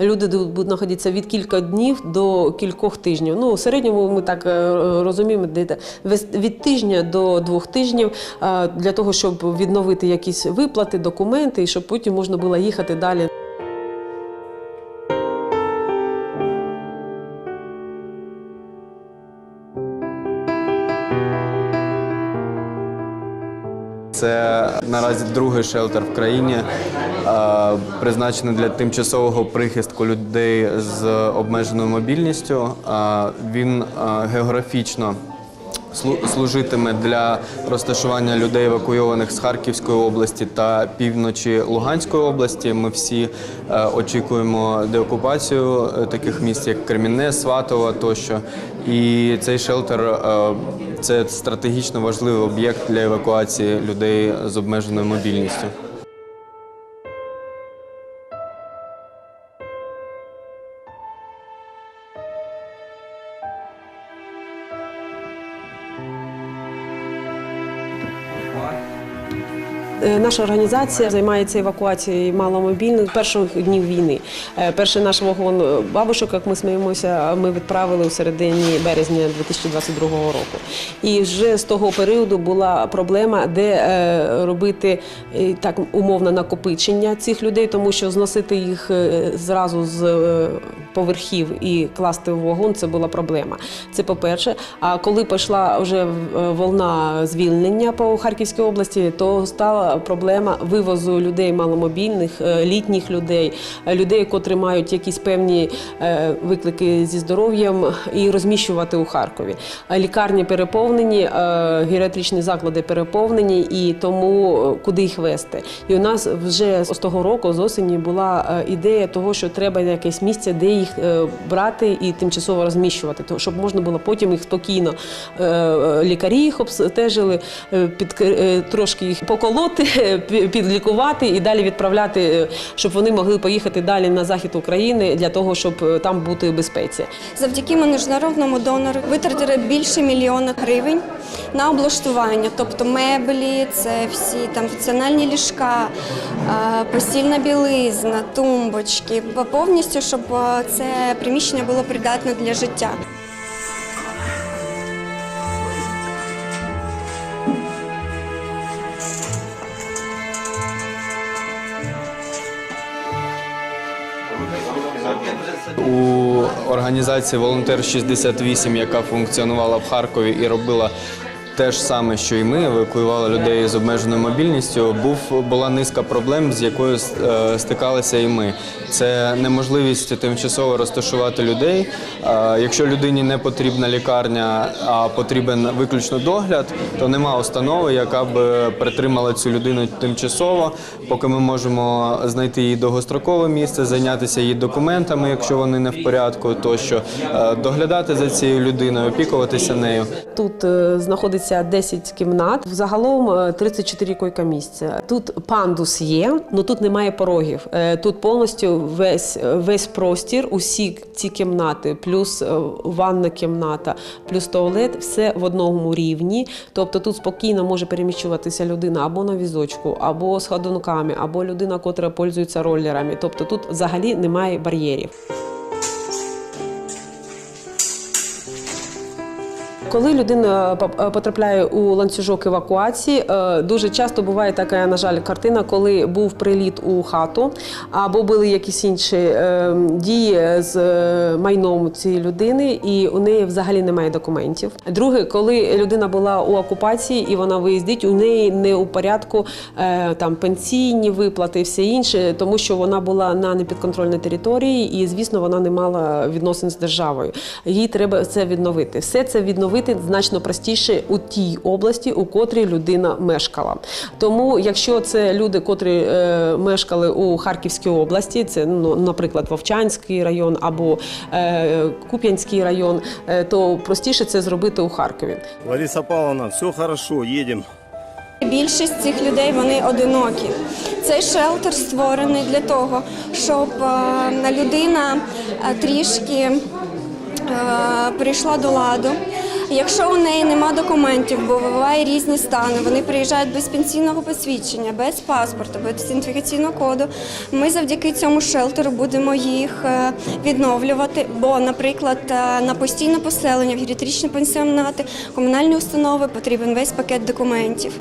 Люди будуть знаходитися від кілька днів до кількох тижнів. Ну, в середньому ми так е, розуміємо, від тижня до двох тижнів е, для того, щоб відновити якісь виплати, документи, і щоб потім можна було їхати далі. Це наразі другий шелтер в країні, е, призначений для тимчасового прихистку людей з обмеженою мобільністю. Е, Він е, географічно служитиме для розташування людей, евакуйованих з Харківської області та півночі Луганської області. Ми всі е, очікуємо деокупацію е, таких міст, як Кремінне, Сватово тощо. І цей шелтер е, це стратегічно важливий об'єкт для евакуації людей з обмеженою мобільністю. Наша організація займається евакуацією маломобільних перших днів війни. Е, Перший наш вагон е, бабушок, як ми сміємося, ми відправили у середині березня 2022 року. І вже з того періоду була проблема, де е, робити е, так умовно накопичення цих людей, тому що зносити їх е, зразу з е, поверхів і класти в вагон це була проблема. Це по-перше. А коли пішла вже е, волна звільнення по Харківській області, то стала проблема вивозу людей маломобільних, е, літніх людей, е, людей, котрі мають якісь певні е, виклики зі здоров'ям, і розміщувати у Харкові. Лікарні переповнені, геріатричні заклади переповнені, і тому куди їх вести. І у нас вже з того року, з осені, була ідея того, що треба якесь місце, де їх брати і тимчасово розміщувати, щоб можна було потім їх спокійно лікарі їх обстежили, трошки їх поколоти, е, підлікувати і далі відправляти, е, щоб вони могли поїхати далі на захід України для того, щоб е, там бути в безпеці. Завдяки міжнародному донору витратили більше мільйона гривень на облаштування, тобто меблі, це всі там функціональні ліжка, е, постільна білизна, тумбочки, повністю, щоб це приміщення було придатне для життя. У організації Волонтер 68, яка функціонувала в Харкові і робила те ж саме, що і ми, евакуювали людей з обмеженою мобільністю. Був була низка проблем, з якою е, стикалися і ми. Це неможливість тимчасово розташувати людей. Е, Якщо людині не потрібна лікарня, а потрібен виключно догляд, то нема установи, яка б притримала цю людину тимчасово, поки ми можемо знайти її довгострокове місце, зайнятися її документами, якщо вони не в порядку, тощо Е, доглядати за цією людиною, опікуватися нею. Тут е, знаходиться 10 кімнат, взагалом е, 34 койка місця. Тут пандус є, але тут немає порогів. Е, Тут повністю весь, весь простір, усі ці кімнати, плюс е, ванна кімната, плюс туалет, все в одному рівні. Тобто тут спокійно може переміщуватися людина або на візочку, або з ходунками, або людина, котра пользується ролерами. Тобто тут взагалі немає бар'єрів. Коли людина поп- потрапляє у ланцюжок евакуації, е, дуже часто буває така, на жаль, картина, коли був приліт у хату або були якісь інші е, дії з е, майном цієї людини, і у неї взагалі немає документів. Друге, коли людина була у окупації і вона виїздить, у неї не у порядку е, там пенсійні виплати все інше, тому що вона була на непідконтрольній території, і звісно, вона не мала відносин з державою. Їй треба це відновити. Все це відновити значно простіше у тій області, у котрій людина мешкала. Тому, якщо це люди, котрі е, мешкали у Харківській області, це ну, наприклад Вовчанський район або е, Куп'янський район, е, то простіше це зробити у Харкові. Лариса Павловна, все хорошо, едем. більшість цих людей вони одинокі. Цей шелтер створений для того, щоб е, людина е, трішки е, прийшла до ладу. Якщо у неї нема документів, бо буває різні стани, вони приїжджають без пенсійного посвідчення, без паспорту, без ідентифікаційного коду. Ми завдяки цьому шелтеру будемо їх е, відновлювати. Бо, наприклад, е, на постійне поселення, в геріатричні пансіонати, комунальні установи потрібен весь пакет документів.